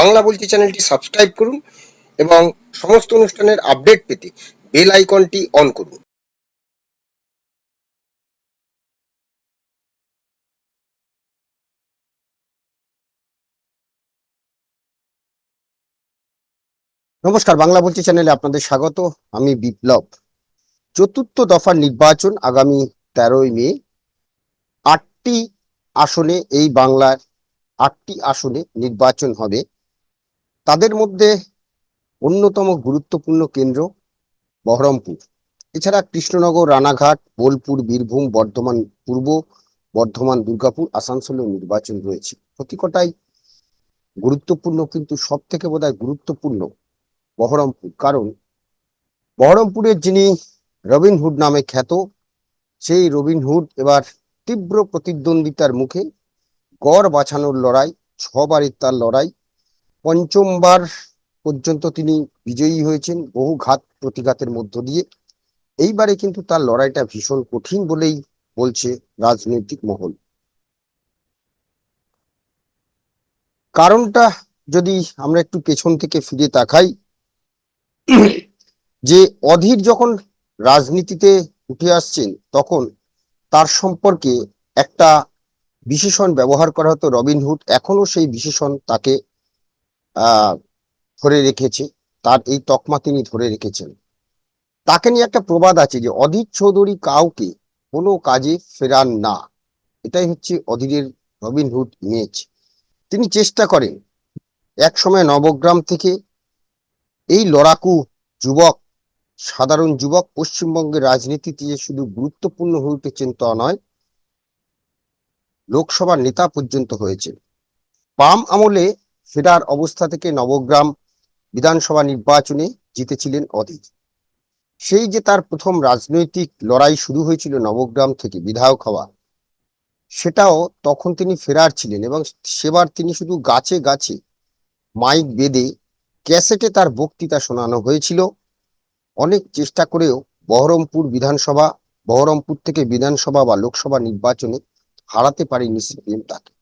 বাংলা বলছি চ্যানেলটি সাবস্ক্রাইব করুন এবং সমস্ত অনুষ্ঠানের আপডেট পেতে বেল আইকনটি অন করুন। নমস্কার, বাংলা বলছি চ্যানেলে আপনাদের স্বাগত। আমি বিপ্লব। চতুর্থ দফার নির্বাচন আগামী তেরোই মে। আটটি আসনে এই বাংলার আটটি আসনে নির্বাচন হবে। তাদের মধ্যে অন্যতম গুরুত্বপূর্ণ কেন্দ্র বহরমপুর। এছাড়া কৃষ্ণনগর, রানাঘাট, বোলপুর, বীরভূম, বর্ধমান পূর্ব, বর্ধমান, দুর্গাপুর, আসানসোলেও নির্বাচন রয়েছে। প্রতিকটাই গুরুত্বপূর্ণ কিন্তু সব থেকে বোধহয় গুরুত্বপূর্ণ বহরমপুর। কারণ বহরমপুরের যিনি রবিনহুড নামে খ্যাত, সেই রবিনহুড এবার তীব্র প্রতিদ্বন্দ্বিতার মুখে গড় বাছানোর লড়াই, ছবারের তার লড়াই পঞ্চমবার পর্যন্ত তিনি বিজয়ী হয়েছেন বহু ঘাত প্রতিঘাতের মধ্য দিয়ে। এইবারে কিন্তু তার লড়াইটা ভীষণ কঠিন বলেই বলছে রাজনৈতিক মহল। কারণটা যদি আমরা একটু পেছন থেকে ফিরে তাকাই, যে অধীর যখন রাজনীতিতে উঠে আসছেন, তখন তার সম্পর্কে একটা বিশেষণ ব্যবহার করা হতো রবিনহুড। এখনও সেই বিশেষণ তাকে ধরে রেখেছে, তার এই তকমা তিনি ধরে রেখেছেন। তাকে নিয়ে একটা প্রবাদ আছে যে, অধীর চৌধুরী কাউকে কোনো কাজে ফেরান না। এটাই হচ্ছে অধীরের রবিনহুড ইমেজ। তিনি চেষ্টা করেন এক সময় নবগ্রাম থেকে এই লড়াকু যুবক, সাধারণ যুবক, পশ্চিমবঙ্গের রাজনীতিতে যে শুধু গুরুত্বপূর্ণ হয়ে উঠেছেন তা নয়, লোকসভার নেতা পর্যন্ত হয়েছে পাম আমলে ফেরার অবস্থা থেকে নবগ্রাম বিধানসভা নির্বাচনে জিতেছিলেন অধীর। সেই যে তার প্রথম রাজনৈতিক লড়াই শুরু হয়েছিল নবগ্রাম থেকে বিধায়ক হওয়া, সেটাও তখন তিনি ফেরার ছিলেন এবং সেবার তিনি শুধু গাছে গাছে মাইক বেঁধে ক্যাসেটে তার বক্তৃতা শোনানো হয়েছিল। অনেক চেষ্টা করেও বহরমপুর বিধানসভা, বহরমপুর থেকে বিধানসভা বা লোকসভা নির্বাচনে হারাতে পারেনি সিপিএম তাকে।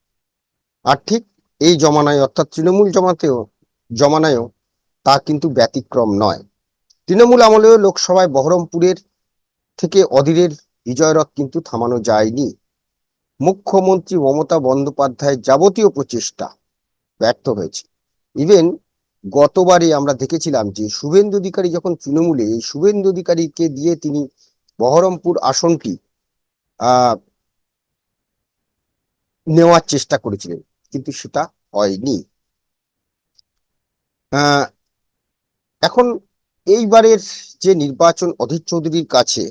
আর ঠিক এই জমানায়, অর্থাৎ তৃণমূল জমাতেও, জমানায়ও তা কিন্তু ব্যতিক্রম নয়। তৃণমূল আমলেও লোকসভায় বহরমপুরের থেকে অধীরের বিজয়রথ কিন্তু থামানো যায়নি। মুখ্যমন্ত্রী মমতা বন্দ্যোপাধ্যায়ের যাবতীয় প্রচেষ্টা ব্যর্থ হয়েছে। ইভেন গতবারে আমরা দেখেছিলাম যে শুভেন্দু অধিকারী যখন তৃণমূলে, এই শুভেন্দু অধিকারীকে দিয়ে তিনি বহরমপুর আসনটি, আহ, নেওয়ার চেষ্টা করেছিলেন। কিন্তু সেটা হয়নি। এখন এইবারের যে নির্বাচন অধীর চৌধুরীর কাছে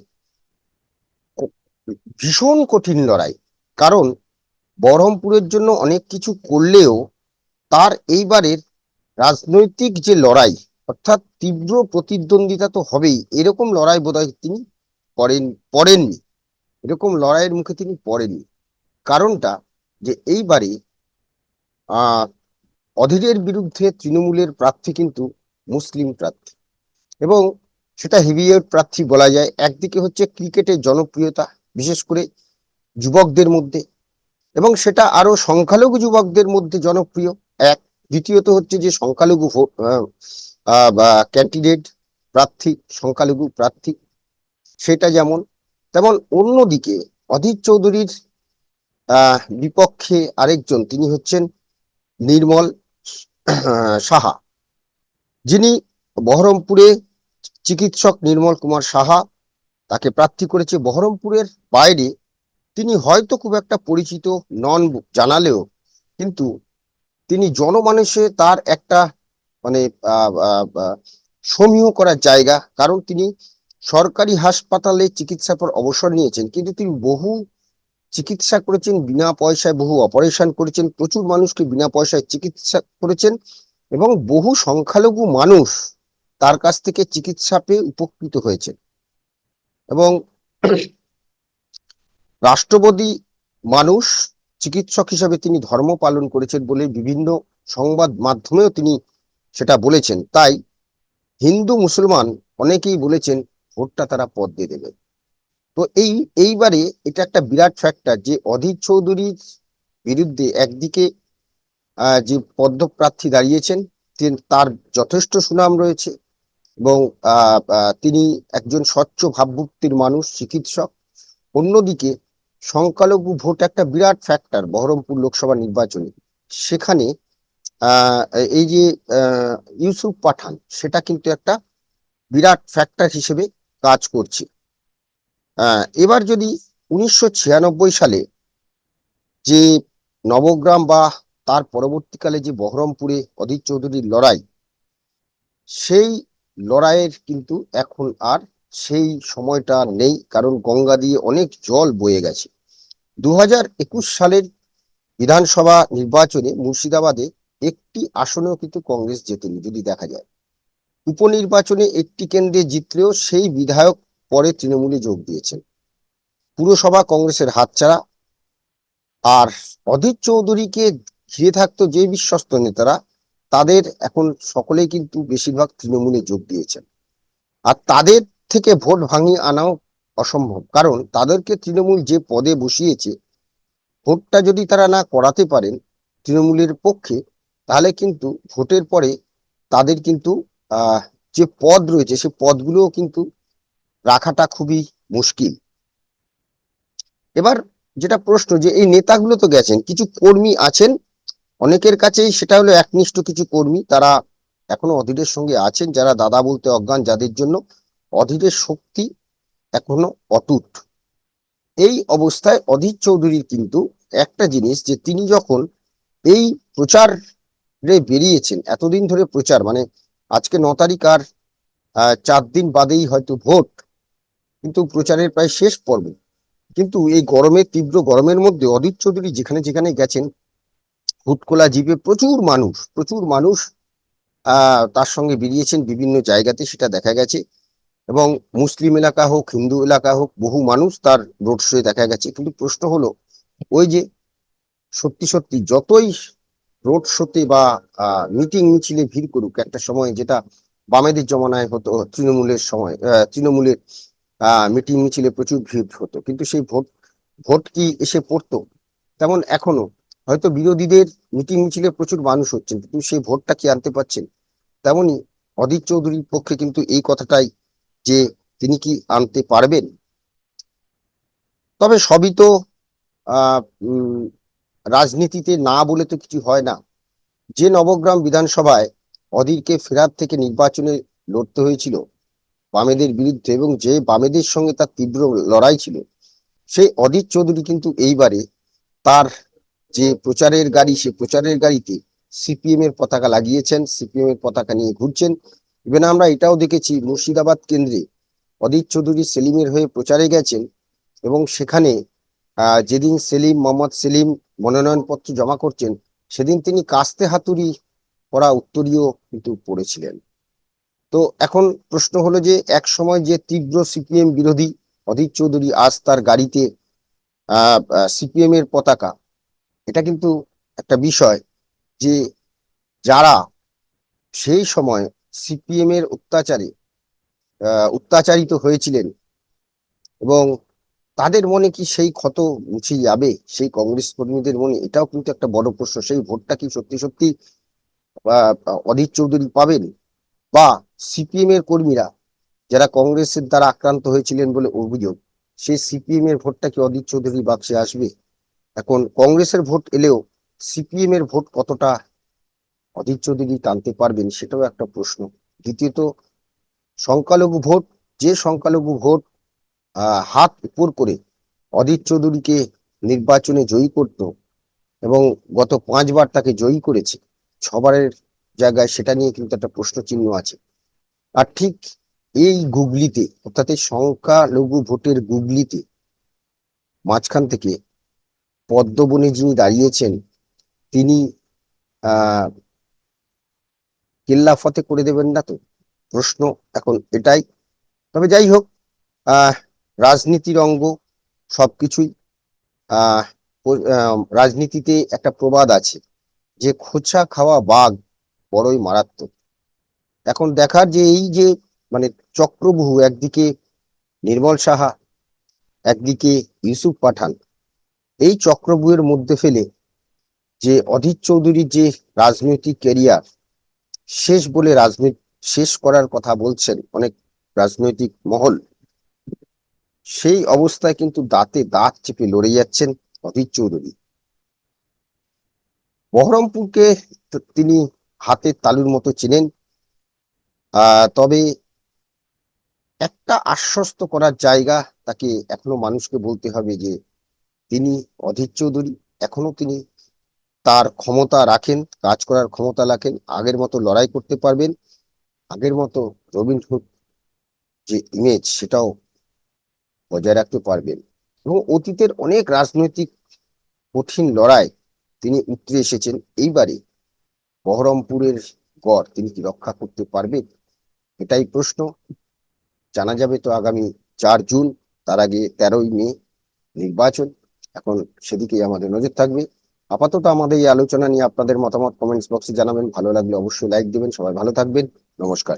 ভীষণ কঠিন লড়াই। কারণ বহরমপুরের জন্য অনেক কিছু করলেও তার এইবারের রাজনৈতিক যে লড়াই, অর্থাৎ তীব্র প্রতিদ্বন্দ্বিতা তো হবেই, এরকম লড়াই বোধহয় তিনি করেন, পড়েননি। এরকম লড়াইয়ের মুখে তিনি পড়েননি। কারণটা যে এইবারে অধীরের বিরুদ্ধে তৃণমূলের প্রার্থী কিন্তু মুসলিম প্রার্থী। এবং সেটা হেভিওয়েট প্রার্থী বলা যায়। একদিকে হচ্ছে ক্রিকেটের জনপ্রিয়তা, বিশেষ করে যুবকদের মধ্যে। এবং সেটা আরও সংখ্যালঘু যুবকদের মধ্যে জনপ্রিয়, এক। দ্বিতীয়ত হচ্ছে যে সংখ্যালঘু ক্যান্ডিডেট প্রার্থী, সংখ্যালঘু প্রার্থী, সেটা যেমন। তেমন অন্যদিকে অধীর চৌধুরীর বিপক্ষে আরেকজন, তিনি হচ্ছেন নির্মল সাহা। যিনি বহরমপুরে চিকিৎসক নির্মল কুমার সাহা তাকে প্রার্থী করেছে। বহরমপুরের বাইরে তিনি হয়তো খুব একটা পরিচিত নন জানালেও, কিন্তু তিনি জনমানুষে তার একটা মানে সমীহ করার জায়গা। কারণ তিনি সরকারি হাসপাতালে চিকিৎসার পর অবসর নিয়েছেন, কিন্তু তিনি বহু চিকিৎসা করেছেন, বিনা পয়সায় বহু অপারেশন করেছেন, প্রচুর মানুষকে বিনা পয়সায় চিকিৎসা করেছেন এবং বহু সংখ্যালঘু মানুষ তার কাছ থেকে চিকিৎসা পেয়ে উপকৃত হয়েছেন। এবং রাষ্ট্রপতি মানুষ, চিকিৎসক হিসাবে তিনি ধর্ম পালন করেছেন বলে বিভিন্ন সংবাদ মাধ্যমেও তিনি সেটা বলেছেন। তাই হিন্দু, মুসলমান অনেকেই বলেছেন, ভোটটা তারা পদ দিয়ে দেবে। তো এই, এইবারে এটা একটা বিরাট ফ্যাক্টর যে অধীর চৌধুরীর বিরুদ্ধে একদিকে যে পদ্মপ্রার্থী দাঁড়িয়েছেন তার যথেষ্ট সুনাম রয়েছে এবং তিনি একজন স্বচ্ছ ভাবমূর্তির মানুষ, চিকিৎসক। অন্যদিকে সংখ্যালঘু ভোট একটা বিরাট ফ্যাক্টর বহরমপুর লোকসভা নির্বাচনে। সেখানে এই যে ইউসুফ পাঠান, সেটা কিন্তু একটা বিরাট ফ্যাক্টর হিসেবে কাজ করছে। এবার যদি উনিশশো ছিয়ানব্বই সালে যে নবগ্রাম বা তার পরবর্তীকালে যে বহরমপুরে অধীর চৌধুরীর লড়াই, সেই লড়াইয়ের কিন্তু এখন আর সেই সময়টা নেই, কারণ গঙ্গা দিয়ে অনেক জল বয়ে গেছে। দু হাজার একুশ সালের বিধানসভা নির্বাচনে মুর্শিদাবাদে একটি আসনেও কিন্তু কংগ্রেস জেতেনি, যদি দেখা যায়। উপনির্বাচনে একটি কেন্দ্রে জিতলেও সেই বিধায়ক পরে তৃণমূলে যোগ দিয়েছেন। পুরসভা কংগ্রেসের হাতছাড়া আর অধীর চৌধুরীকে ঘিরে থাকতো যে বিশ্বস্ত নেতারা, তাদের এখন সকলেই কিন্তু বেশিরভাগ তৃণমূলে যোগ দিয়েছেন। আর তাদের থেকে ভোট ভাঙিয়ে আনাও অসম্ভব। কারণ তাদেরকে তৃণমূল যে পদে বসিয়েছে, ভোটটা যদি তারা না করাতে পারেন তৃণমূলের পক্ষে, তাহলে কিন্তু ভোটের পরে তাদের কিন্তু যে পদ রয়েছে, সে পদগুলোও কিন্তু রাখাটা খুবই মুশকিল। এবার যেটা প্রশ্ন যে এই নেতাগুলো তো গেছেন, কিছু কর্মী আছেন? অনেকের কাছেই সেটা হলো একনিষ্ঠ কিছু কর্মী, তারা এখনও অধীরের সঙ্গে আছেন, যারা দাদা বলতে অজ্ঞান, যাদের জন্য অধীরের শক্তি এখনও অটুট। এই অবস্থায় অধীর চৌধুরীর কিন্তু একটা জিনিস যে তিনি যখন এই প্রচারে বেরিয়েছেন, এতদিন ধরে প্রচার মানে আজকে ন তারিখ আর চার দিন বাদেই হয়তো ভোট কিন্তু প্রচারের প্রায় শেষ পর্ব। কিন্তু এই গরমে, তীব্র গরমের মধ্যে অধীর চৌধুরী যেখানে যেখানে গেছেন হুটকোলা জীবে প্রচুর মানুষ প্রচুর মানুষ তার সঙ্গে বেরিয়েছেন বিভিন্ন জায়গাতে, সেটা দেখা গেছে। এবং মুসলিম এলাকা হোক, হিন্দু এলাকা হোক, বহু মানুষ তার রোড শোয়ে দেখা গেছে। কিন্তু প্রশ্ন হলো, ওই যে সত্যি সত্যি যতই রোড শোতে বা মিটিং মিছিলে ভিড় করুক একটা সময়, যেটা বামেদের জমানায় হতো, তৃণমূলের সময় তৃণমূলের মিটিং মিছিলে প্রচুর ভিড় হতো। কিন্তু সেই ভোট ভোট কি এসে পড়তো? তেমন এখনও। হয়তো বিরোধীদের মিটিং মিছিলে প্রচুর মানুষ হচ্ছেন, কিন্তু সেই ভোটটা কি আনতে পারছেন? তেমনি অধীর চৌধুরীর পক্ষে কিন্তু এই কথাটাই যে তিনি কি আনতে পারবেন? তবে সবই তো রাজনীতিতে না বলে তো কিছু হয় না। যে নবগ্রাম বিধানসভায় অধীরকে ফেরার থেকে নির্বাচনে লড়তে হয়েছিল বামেদের বিরুদ্ধে এবং যে বামেদের সঙ্গে তার তীব্র লড়াই ছিল, সেই অধীর চৌধুরী কিন্তু এইবারে তার যে প্রচারের গাড়ি, সে প্রচারের গাড়িতে সিপিএম এর পতাকা লাগিয়েছেন, সিপিএম এর পতাকা নিয়ে ঘুরছেন। ইভেন আমরা এটাও দেখেছি, মুর্শিদাবাদ কেন্দ্রে অধীর চৌধুরী সেলিমের হয়ে প্রচারে গেছেন এবং সেখানে যেদিন সেলিম, মোহাম্মদ সেলিম মনোনয়নপত্র জমা করছেন, সেদিন তিনি কাস্তে হাতুড়ি পরা উত্তরীয় কিন্তু পড়েছিলেন। তো এখন প্রশ্ন হলো যে, এক সময় যে তীব্র সিপিএম বিরোধী অধীর চৌধুরী আজ তার গাড়িতে সিপিএম এর পতাকা, এটা কিন্তু একটা বিষয় যে যারা সেই সময় সিপিএম এর অত্যাচারে অত্যাচারিত হয়েছিলেন এবং তাদের মনে কি সেই ক্ষত মুছে যাবে, সেই কংগ্রেস কর্মীদের মনে, এটাও কিন্তু একটা বড় প্রশ্ন, সেই ভোটটা কি সত্যি সত্যি অধীর চৌধুরী পাবেন? বা সিপিএম এর কর্মীরা যারা কংগ্রেসের দ্বারা আক্রান্ত হয়েছিলেন বলে অভিযোগ সেই সিপিএম এর ভোটটা কি অধীর চৌধুরী বাক্সে আসবে? এখন কংগ্রেসের ভোট এলেও সিপিএম এর ভোট কতটা অধীর চৌধুরী টানতে পারবেন সেটাও একটা প্রশ্ন। দ্বিতীয়ত, সংখ্যালঘু ভোট, যে সংখ্যালঘু ভোট হাত উপর করে অধীর চৌধুরীকে নির্বাচনে জয়ী করত এবং গত পাঁচবার তাকে জয়ী করেছে, ছবারের জায়গায় সেটা নিয়ে কিন্তু একটা প্রশ্ন চিহ্ন আছে। আর ঠিক এই গুগলিতে, অর্থাৎ এই সংখ্যালঘু ভোটের গুগলিতে, মাঝখান থেকে পদ্মবনে যিনি দাঁড়িয়েছেন, তিনি আহ কেল্লা ফতে করে দেবেন না তো? প্রশ্ন এখন এটাই। তবে যাই হোক রাজনীতির অঙ্গ সবকিছুই রাজনীতিতে একটা প্রবাদ আছে, যে খোঁচা খাওয়া বাঘ বড়ই মারাত্মক। এখন দেখার যে এই যে মানে চক্রবহু, একদিকে নির্মল সাহা, একদিকে ইউসুফ পাঠান, এই চক্রবুহের মধ্যে ফেলে যে অধীর চৌধুরীর যে রাজনৈতিক ক্যারিয়ার, শেষ বলে রাজনীতি শেষ করার কথা বলছেন অনেক রাজনৈতিক মহল, সেই অবস্থায় কিন্তু দাঁতে দাঁত চেপে লড়ে যাচ্ছেন অধীর চৌধুরী। বহরমপুরকে তিনি হাতের তালুর মতো চেনেন তবে একটা আশ্বস্ত করার জায়গা তাকে এখনও মানুষকে বলতে হবে যে তিনি অধীর চৌধুরী, এখনও তিনি তার ক্ষমতা রাখেন, কাজ করার ক্ষমতা রাখেন, আগের মতো লড়াই করতে পারবেন, আগের মতো রবিন হুড যে ইমেজ সেটাও বজায় রাখতে পারবেন। এবং অতীতের অনেক রাজনৈতিক কঠিন লড়াই তিনি উতরে এসেছেন, এইবারে বহরমপুরের গড় তিনি কি রক্ষা করতে পারবেন? এটাই প্রশ্ন। জানা যাবে তো আগামী চার জুন, তার আগে তেরোই মে নির্বাচন। এখন সেদিকেই আমাদের নজর থাকবে। আপাতত আমাদের এই আলোচনা নিয়ে আপনাদের মতামত কমেন্টস বক্সে জানাবেন। ভালো লাগলে অবশ্যই লাইক দেবেন। সবাই ভালো থাকবেন। নমস্কার।